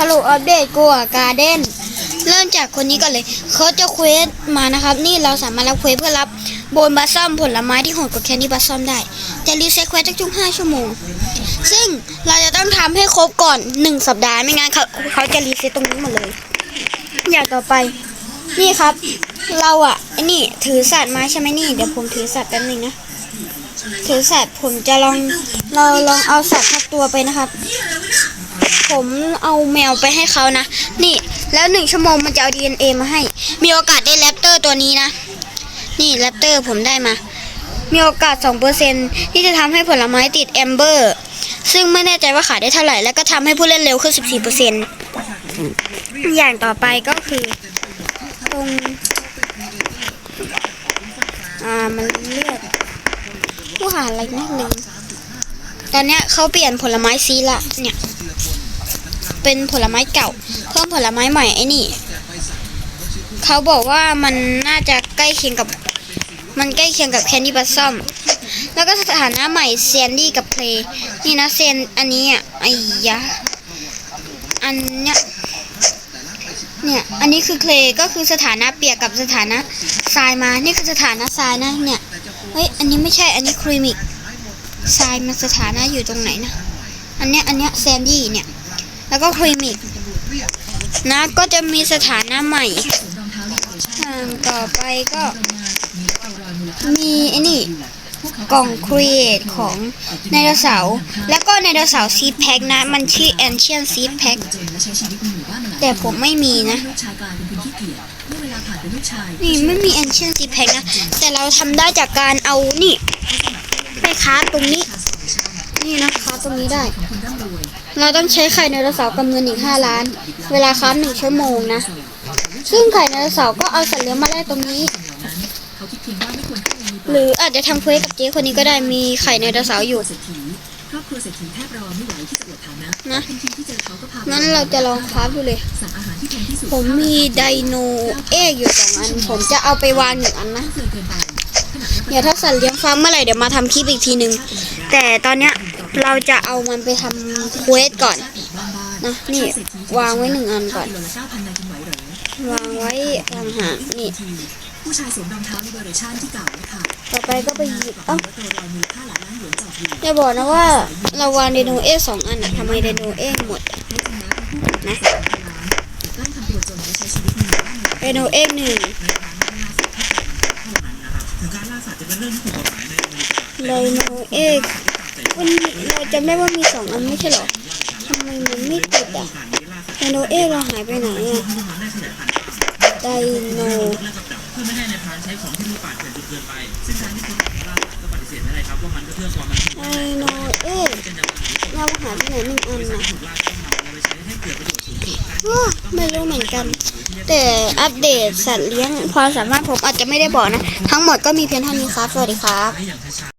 สรุปอัปเดตกัวการ์เด้นเริ่มจากคนนี้ก่อนเลยเขาจะเควสมานะครับ นี่เราสามารถรับเควสเพื่อรับโบนบัสซัมผลไม้ที่โหดกว่าแคนดี้บัสซัมได้จะรีเซ็ตเควสทุกๆ5ชั่วโมง ซึ่งเราจะต้องทำให้ครบก่อน 1 สัปดาห์ไม่งั้นเขาเขาจะรีเซ็ตตรงนี้หมดเลย อย่างต่อไป นี่ครับ เราอะไอ้นี่ถือสัตว์มาใช่ไหมนี่เดี๋ยวผมถือสัตว์แป๊บนึงนะถือสัตว์ผมจะลองเราลองเอาสัตว์ทักตัวไปนะครับ ผมเอาแมวไปให้เขานะ นี่ แล้วหนึ่งชั่วโมงมันจะเอา DNA มาให้ มีโอกาสได้แรปเตอร์ตัวนี้นะ นี่แรปเตอร์ผมได้มา มีโอกาส 2%ที่จะทำให้ผลไม้ติดแอมเบอร์ ซึ่งไม่แน่ใจว่าขายได้เท่าไหร่ แล้วก็ทำให้ผู้เล่นเร็วขึ้น 14%อย่างต่อไปก็คือตรงอ่ามันเลือดผู้หาอะไรนั่นลืมตอนเนี้ยเขาเปลี่ยนผลไม้ซีละเนี่ย เป็นผลไม้เก่า เพิ่มผลไม้ใหม่ไอ้นี่ เขาบอกว่ามันน่าจะใกล้เคียงกับ มันใกล้เคียงกับแคนดี้บัสซัมแล้วก็สถานะใหม่เซนดี้กับเพลย์นี่นะเซนอันนี้อะไอ้ยะอันเนี้ยเนี่ย อันนี้คือเคลก็คือสถานะเปียกกับสถานะทรายมา นี่คือสถานะทรายนะเนี่ย เฮ้ย อันนี้ไม่ใช่ อันนี้ครีมิกทรายมันสถานะอยู่ตรงไหนนะ อันเนี้ย อันเนี้ยแซนดี้เนี่ย แล้วก็ครีมิกนะก็จะมีสถานะใหม่อ่าต่อไปก็มีไอ้นี่กล่องครีเอทของไดโนเสาร์แล้วก็ไดโนเสาร์ซีแพ็คนะ มันชื่อแอนเชียนซีแพ็คแต่ผมไม่มีนะ นี่ไม่มีแอนเชียนซีแพ็คนะ แต่เราทำได้จากการเอานี่ ไปค้าตรงนี้ ตรงนี้ได้ เราต้องใช้ไข่ไดโนเสาร์กับเงินอีก5ล้าน เวลาค้าหนึ่งชั่วโมงนะ ซึ่งไข่ไดโนเสาร์ก็เอาสัตว์เลี้ยงมาแลกตรงนี้ หรืออาจจะทำเควสกับเจ๊คนนี้ก็ได้มีไข่ไดโนเสาร์อยู่ครอบครัวเศรษฐีแทบรอไม่ไหวที่จะอวดฐานะนะทันทีที่เจอเขาก็พางั้นเราจะลองคราฟดูเลย ผมมีไดโนเอกอยู่สองอัน ผมจะเอาไปวางหนึ่งอันนะเกินเกินไปขณะรับประเดี๋ยวถ้าสัตว์เลี้ยงฟาร์มเมื่อไหร่เดี๋ยวมาทำคลิปอีกทีหนึ่งแต่ตอนเนี้ย เราจะเอามันไปทำเควสก่อนนะนี่วางไว้หนึ่งอันก่อน วางไว้ต่างหากนี่ผู้ชายสวมรองเท้าในเวอร์ชันที่เก่านะคะต่อไปก็ไปหยิบเอ้าว่าตัวเรามีค่าหลายล้านหยวนจอดอย่าบอกนะว่าเราวางไดโนเอสองอันอะทำไมไดโนเอหมดอะเป็นะไดโนเอหนึ่งถึงการล่าสัตว์จะเป็นเรื่องที่ถูกกฎหมายในอเมริกาไดโนเอก มันมีเราจำได้ว่ามีสองอันไม่ใช่เหรอทำไมมันไม่ติดอะผ่านนี้ล่าสัตว์ไดโนเอกเราหายไปไหนอะที่มันได้ขยายพันธุ์ไดโนและกับดักเพื่อไม่ให้ในพรานใช้ของที่มีป่าเถื่อนจนเกินไป ซึ่งการที่คนออกมาล่าสัตว์ก็ปฏิเสธไม่ได้ครับว่ามันก็เพื่อความมันคงไดโนเอกเป็นอย่างไรเราหายไปไหนหนึ่งอันนะถูกล่าต้องนำเอาไปใช้ให้เกิดประโยชน์สูงสุดการว้าไม่รู้เหมือนกัน แต่อัปเดตสัตว์เลี้ยงความสามารถผมอาจจะไม่ได้บอกนะ ทั้งหมดก็มีเพียงเท่านี้ครับ สวัสดีครับใช้อย่างช้า